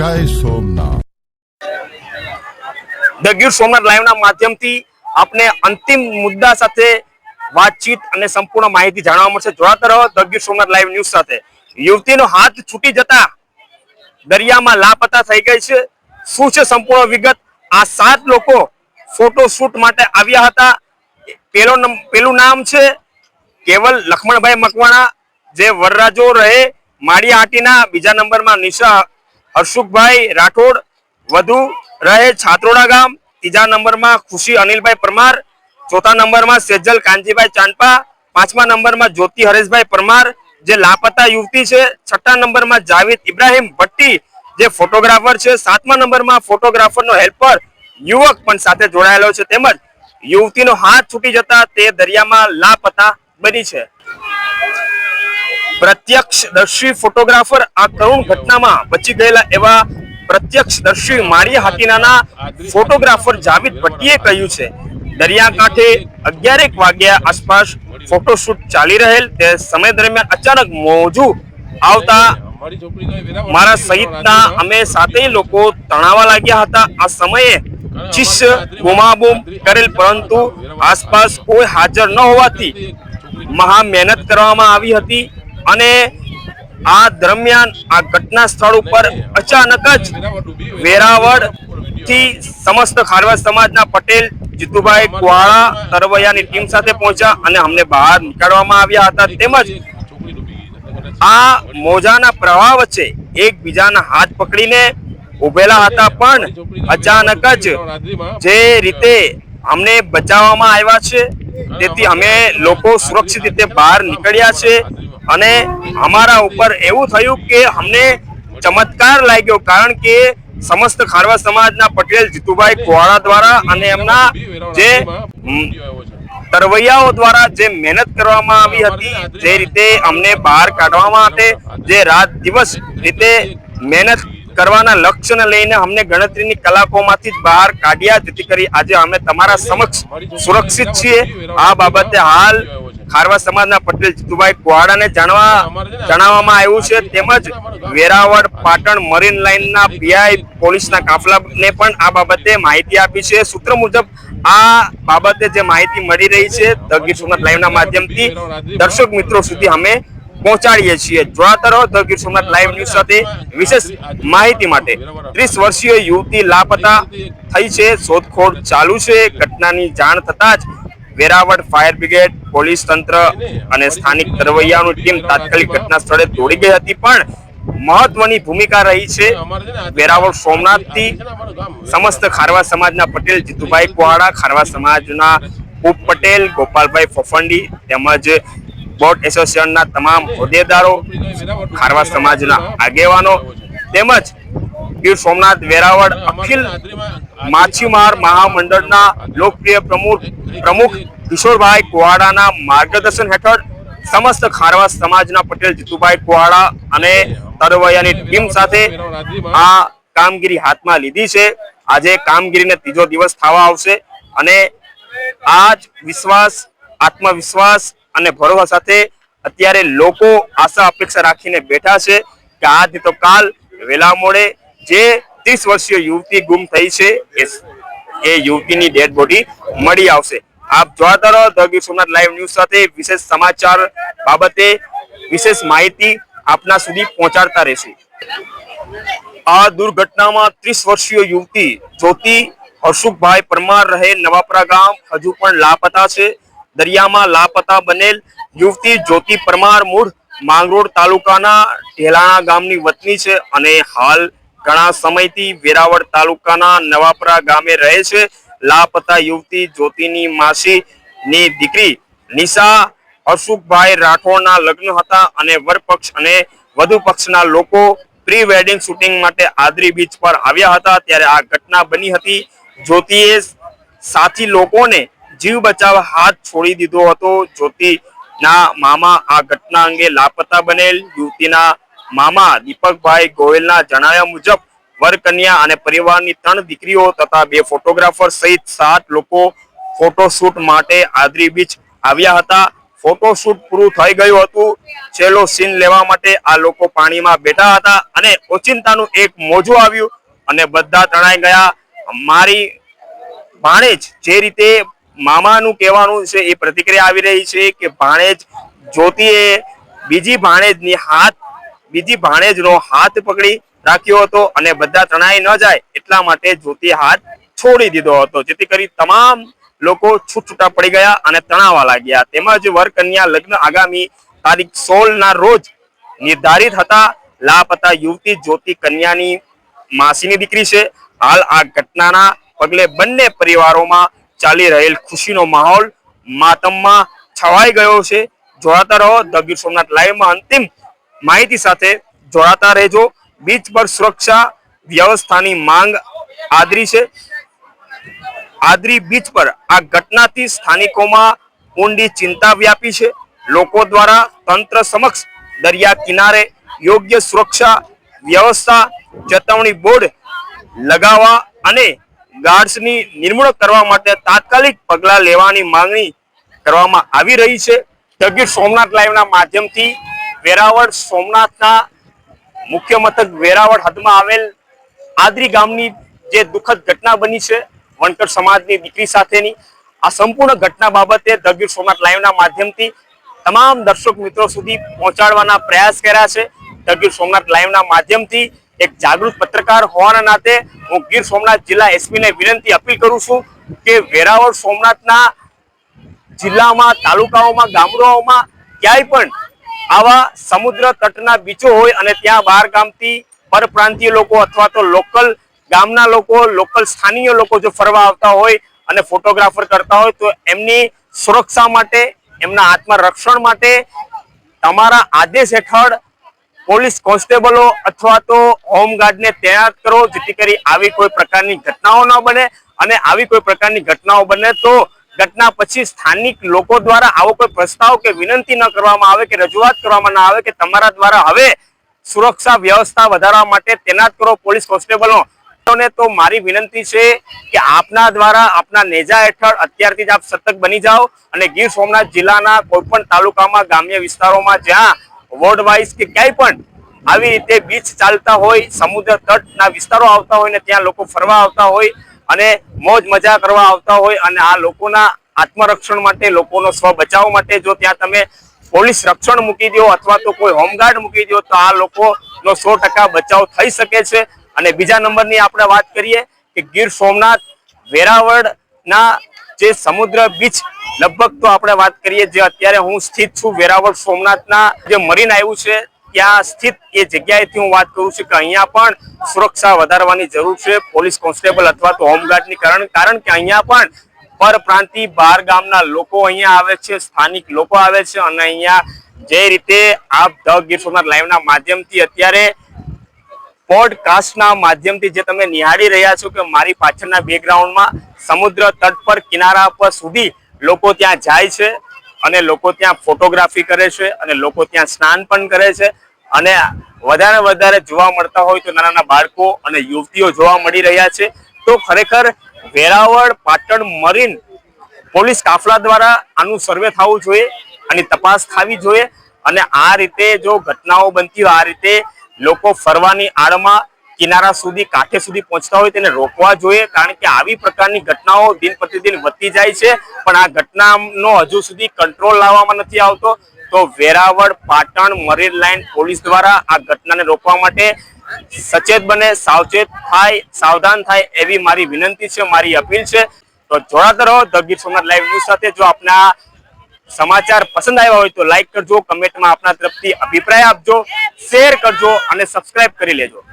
જય સોમનાથ. ધ ગીર સોમનાથ લાઈવના માધ્યમથી આપને અંતિમ મુદ્દા સાથે વાતચીત અને સંપૂર્ણ માહિતી જાણવા મળશે. જોડાતા રહો the Gir Somnath live news સાથે. યુવતીનો હાથ છૂટી જતા દરિયામાં લાપતા થઈ ગઈ છે. શું છે સંપૂર્ણ વિગત? આ સાત લોકો ફોટો શૂટ માટે આવ્યા હતા. પેલો પેલું નામ છે કેવલ લખમણભાઈ મકવાણા. જે વરરાજો રહે, માળિયાહાટીના બીજા નંબરમાં નિશા હર્ષુખભાઈ રાઠોડ વધુ રહે છાત્રોડા ગામ. ત્રીજા નંબરમાં ખુશી અનિલભાઈ પરમાર. ચોથા નંબરમાં સેજલ કાંજીભાઈ ચાંદપા. પાંચમા નંબરમાં જ્યોતિ હરેશભાઈ પરમાર, જે લાપતા યુવતી છે. છઠ્ઠા નંબરમાં જાવેદ ઇબ્રાહિમ ભટ્ટી, જે ફોટોગ્રાફર છે. સાતમા નંબરમાં ફોટોગ્રાફરનો હેલ્પર યુવક પણ સાથે જોડાયેલો છે. તેમજ યુવતીનો હાથ છૂટી જતા તે દરિયામાં લાપતા બની છે. પ્રત્યક્ષદર્શી ફોટોગ્રાફર આ કરુણ ઘટનામાં બચી ગયેલા એવા પ્રત્યક્ષદર્શી માળિયા હાટીનાના ફોટોગ્રાફર જાવેદ ભટ્ટીએ કહ્યું છે, દરિયાકાંઠે અગિયારેક વાગ્યા આસપાસ ફોટોશૂટ ચાલી રહેલ. તે સમય દરમિયાન અચાનક મોજું આવતા મારા સહિતના અમે સાતેય લોકો તણાવા લાગ્યા હતા. આ સમયે ચીસ, બૂમાબૂમ કરેલ, પરંતુ આસપાસ કોઈ હાજર ન હોવાથી મહા મહેનત કરવામાં આવી હતી. અને આ દરમિયાન આ ઘટના સ્થળ ઉપર અચાનક જ વેરાવળથી સમસ્ત ખારવા સમાજના પટેલ, જીતુભાઈ કુવાળા, તરવૈયાની ટીમ સાથે પહોંચ્યા અને અમને બહાર નીકાળવામાં આવ્યા હતા. તેમજ આ મોજાના પ્રવાહ વચ્ચે એકબીજાના હાથ પકડીને ઉભેલા હતા. પણ અચાનક જ જે રીતે અમને બચાવવામાં આવ્યા છે, તેથી અમે લોકો સુરક્ષિત રીતે બહાર નીકળ્યા છે. અને અમારા ઉપર એવું થયું કે અમને ચમત્કાર લાગ્યો, કારણ કે સમસ્ત ખારવા સમાજના પટેલ, જીતુભાઈ કુવાડા દ્વારા અને એમના જે તરવૈયાઓ દ્વારા જે મહેનત કરવામાં આવી હતી, જે રીતે અમને બહાર કાઢવામાં માટે જે રાત દિવસ રીતે મહેનત કરવાના લક્ષ્યને લઈને અમને ગણતરીની કલાકોમાંથી જ બહાર કાઢ્યા, જેથી કરી આજે અમે તમારા સમક્ષ સુરક્ષિત છીએ. આ બાબતે હાલ ખારવા સમાજના પટેલ જીતુભાઈ કુહાડાને જાણવા જણાવવામાં આવ્યું છે. તેમજ વેરાવળ પાટણ મરીન લાઇનના પીઆઈ પોલીસના કાફલાને પણ આ બાબતે માહિતી આપી છે. સૂત્ર મુજબ આ બાબતે જે માહિતી મળી રહી છે ધ ગીર સોમનાથ લાઈવના માધ્યમથી દર્શક મિત્રો સુધી અમે પહોંચાડીએ છીએ. જોડાતા રહો the Gir Somnath live news સાથે વિશેષ માહિતી માટે. ત્રીસ વર્ષીય યુવતી લાપતા થઈ છે. શોધખોળ ચાલુ છે. ઘટનાની જાણ થતા જ વેરાવળ ફાયર બ્રિગેડ, પોલીસ તંત્ર અને સ્થાનિક તરવૈયાઓની ટીમ તાત્કાલિક ઘટના સ્થળે દોડી ગઈ હતી, પણ મહત્વની ભૂમિકા રહી છે વેરાવળ સોમનાથથી સમસ્ત ખારવા સમાજના પટેલ, જીતુભાઈ કુહાડા, ખારવા સમાજના ઉપ પટેલ, ગોપાલભાઈ ફફંડી તેમજ બોટ એસોસિએશનના તમામ હોદ્દેદારો, ખારવા સમાજના આગેવાનો તેમજ ગીર સોમનાથ વેરાવળ અખિલ માછીમાર મહામંડળના લોકપ્રિય પ્રમુખ પ્રમુખ કિશોરભાઈ કુવાડાના માર્ગદર્શન હેઠળ સમસ્ત ખારવા સમાજના પટેલ જીતુભાઈ કુવાડા અને તરવૈયાની ટીમ સાથે આ કામગીરી હાથમાં લીધી છે. આજે કામગીરીને ત્રીજો દિવસ થવા આવશે અને આ જ વિશ્વાસ આત્મવિશ્વાસ અને ભરોસા સાથે અત્યારે લોકો આશા અપેક્ષા રાખીને બેઠા છે કે આજ તો કાલ વેલા મોડે જે ત્રીસ વર્ષીય યુવતી ગુમ થઈ છે, એ યુવતીની ડેડ બોડી મળી આવશે. આપ જોતા રહો ધ સોમનાથ લાઈવ ન્યૂઝ સાથે વિશેષ સમાચાર બાબતે વિશેષ માહિતી આપના સુધી પહોંચાડતા રહેશું. આ દુર્ઘટનામાં ત્રીસ વર્ષીય યુવતી જ્યોતિ હર્ષુખભાઈ પરમાર રહે નવાપરા ગામ, હજુ પણ લાપતા છે. દરિયામાં લાપતા બનેલ યુવતી જ્યોતિ પરમાર મૂળ માંગરોળ તાલુકાના ઢેલાણા ગામની વતની છે અને હાલ ઘણા સમયથી વેરાવળ તાલુકાના નવાપરા ગામે રહે છે. લાપતા યુવતી જ્યોતિની માસીની દીકરી નિશા અશુકભાઈ રાઠોડના લગ્ન હતા અને વરપક્ષ અને વધુ પક્ષના લોકો પ્રી વેડિંગ શૂટિંગ માટે આદરી બીચ પર આવ્યા હતા. ત્યારે આ ઘટના બની હતી. જ્યોતિએ સાથી લોકોને જીવ બચાવવા હાથ છોડી દીધો હતો. જ્યોતિના મામા આ ઘટના અંગે લાપતા બનેલ યુવતીના મામા દીપકભાઈ ગોયલના જણાવ્યા મુજબ, વરકન્યા અને પરિવારની ત્રણ દીકરીઓ તથા બે ફોટોગ્રાફર સહિત સાત લોકો ફોટોશૂટ માટે આદરી બીચ આવ્યા હતા. ફોટોશૂટ પૂરું થઈ ગયું હતું. છેલ્લો સીન લેવા માટે આ લોકો પાણીમાં બેઠા હતા અને ઓચિંતાનું એક મોજું આવ્યું અને બધા તણાઈ ગયા. મારી ભાણેજ જે રીતે મામાનું કહેવાનું છે એ પ્રતિક્રિયા આવી રહી છે કે ભાણેજ જ્યોતિએ બીજી ભાણેજની હાથ બીજી ભાણેજનો હાથ પકડી રાખ્યો હતો અને બધા તણાઈ ન જાય એટલા માટે જ્યોતિ હાથ છોડી દીધો હતો. જેથી કરી તમામ લોકો છૂટછૂટા પડી ગયા અને તણાવા લાગ્યા. તેમજ વરકન્યા લગ્ન આગામી તારીખ સોળ ના રોજ નિર્ધારિત હતા. લાપતા યુવતી જ્યોતિ કન્યાની માસીની દીકરી છે. હાલ આ ઘટનાના પગલે બંને પરિવારોમાં ચાલી રહેલ ખુશીનો માહોલ માતમમાં છવાઈ ગયો છે. જોડાતા રહો. ધ ગીર સોમનાથ લાઈવમાં અંતિમ માહિતી સાથે જોડાતા રહેજો. બીચ પર સુરક્ષા વ્યવસ્થાની માંગ આદરી છે. આદરી બીચ પર આ ઘટનાથી સ્થાનિકોમાં ઊંડી ચિંતા વ્યાપી છે. લોકો દ્વારા તંત્ર સમક્ષ દરિયા કિનારે યોગ્ય સુરક્ષા વ્યવસ્થા, ચેતવણી બોર્ડ લગાવવા અને ગાર્ડ્સની નિર્મૂળ કરવા માટે તાત્કાલિક પગલાં લેવાની માંગણી કરવામાં આવી રહી છે. જગીર સોમનાથ લાઈવના માધ્યમથી વેરાવળ સોમનાથના મુખ્ય મથક વેરાવળ હદમાં આવેલ આદરી ગામની જે દુઃખદ ઘટના બની છે, વણકર સમાજની દીકરી સાથેની, આ સંપૂર્ણ ઘટના બાબતે ધ સોમનાથ લાઈવના માધ્યમથી તમામ દર્શક મિત્રો સુધી પહોંચાડવાના પ્રયાસ કર્યા છે. ધ સોમનાથ લાઈવના માધ્યમથી એક જાગૃત પત્રકાર હોવાના નાતે હું ગીર સોમનાથ જિલ્લા એસપી ને વિનંતી અપીલ કરું છું કે વેરાવળ સોમનાથના જિલ્લામાં, તાલુકાઓમાં, ગામડાઓમાં ક્યાંય પણ આવા સમુદ્ર તટના બીચો હોય અને ત્યાં બહાર ગામથી પરપ્રાંતીય લોકો અથવા તો લોકલ ગામના લોકો, લોકલ સ્થાનીય લોકો જો ફરવા આવતા હોય અને ફોટોગ્રાફર કરતા હોય, તો એમની સુરક્ષા માટે, એમના આત્મરક્ષણ માટે તમારા આદેશ હેઠળ પોલીસ કોન્સ્ટેબલો અથવા તો હોમગાર્ડને તૈયાર કરો, જેથી કરી આવી કોઈ પ્રકારની ઘટનાઓ ન બને અને આવી કોઈ પ્રકારની ઘટનાઓ બને તો ઘટના પછી સ્થાનિક લોકો દ્વારા આવો કોઈ પ્રસ્તાવ કે વિનંતી ન કરવામાં આવે કે રજૂઆત કરવામાં ના આવે કે તમારા દ્વારા હવે સુરક્ષા વ્યવસ્થા વધારવા માટે તૈનાત કરો પોલીસ કોન્સ્ટેબલો. તો મારી વિનંતી છે કે આપના દ્વારા આપના નેજા હેઠળ અત્યારથી જ આપ સતર્ક બની જાઓ અને ગીર સોમનાથ જિલ્લાના કોઈ પણ તાલુકામાં ગ્રામ્ય વિસ્તારોમાં જ્યાં વોર્ડ વાઇઝ કે ક્યાંય પણ આવી રીતે બીચ ચાલતા હોય, સમુદ્ર તટના વિસ્તારો આવતા હોય ને ત્યાં લોકો ફરવા આવતા હોય અને મોજ મજા કરવા આવતા હોય અને આ લોકોના આત્મરક્ષણ માટે, લોકોનો સ્વ બચાવ માટે જો ત્યાં તમે પોલીસ રક્ષણ મૂકી દો અથવા તો કોઈ હોમગાર્ડ મૂકી દો, તો આ લોકોનો સો ટકા બચાવ થઈ શકે છે. અને બીજા નંબરની આપણે વાત કરીએ કે ગીર સોમનાથ વેરાવળના જે સમુદ્ર બીચ, લગભગ તો આપણે વાત કરીએ જે અત્યારે હું સ્થિત છું વેરાવળ સોમનાથના જે મરીન આવ્યું છે ત્યાં સ્થિત એ જગ્યાએથી હું વાત કરું છું કે અહીંયા પણ સુરક્ષા વધારવાની જરૂર છે. પોલીસ કોન્સ્ટેબલ અથવા તો હોમગાર્ડની કારણ કારણ કે અહીંયા પણ પરપ્રાંતિ બહાર ગામના લોકો અહીંયા આવે છે, સ્થાનિક લોકો આવે છે અને અહીંયા જે રીતે આપ ધ ગીર સોમનાથ લાઈવના માધ્યમથી અત્યારે પોડકાસ્ટના માધ્યમથી જે તમે નિહાળી રહ્યા છો કે મારી પાછળના બેકગ્રાઉન્ડમાં સમુદ્ર તટ પર કિનારા પર સુધી લોકો ત્યાં જાય છે. અને લોકો ત્યાં ફોટોગ્રાફી કરે છે અને લોકો ત્યાં સ્નાન પણ કરે છે. અને વધારે વધારે જોવા મળતા હોય તો નાના નાના બાળકો અને યુવતીઓ જોવા મળી રહ્યા છે. તો ખરેખર વેરાવળ, પાટણ, મરીન પોલીસ કાફલા દ્વારા આનું સર્વે થવું જોઈએ અને તપાસ થવી જોઈએ. અને આ રીતે જો ઘટનાઓ બનતી હોય, આ રીતે લોકો ફરવાની આડમાં કિનારા સુધી, કાંઠે સુધી પહોંચતા હોય તેને રોકવા જોઈએ, કારણ કે આવી પ્રકારની ઘટનાઓ દિન પ્રતિદિન વધતી જાય છે. પણ આ ઘટનાનો હજુ સુધી કંટ્રોલ લાવવામાં નથી આવતો. તો Veraval, Patan, marine line police દ્વારા આ ઘટનાને રોકવા માટે સચેત બને, સાવચેત થાય, સાવધાન થાય એવી મારી વિનંતી છે, મારી અપીલ છે. તો જોડાતા રહો, the Gir Somnath live news સાથે. જો આપના સમાચાર પસંદ આવ્યા હોય તો લાઈક કરજો, કમેન્ટમાં આપના તરફથી અભિપ્રાય આપજો, શેર કરજો અને સબસ્ક્રાઇબ કરી લેજો.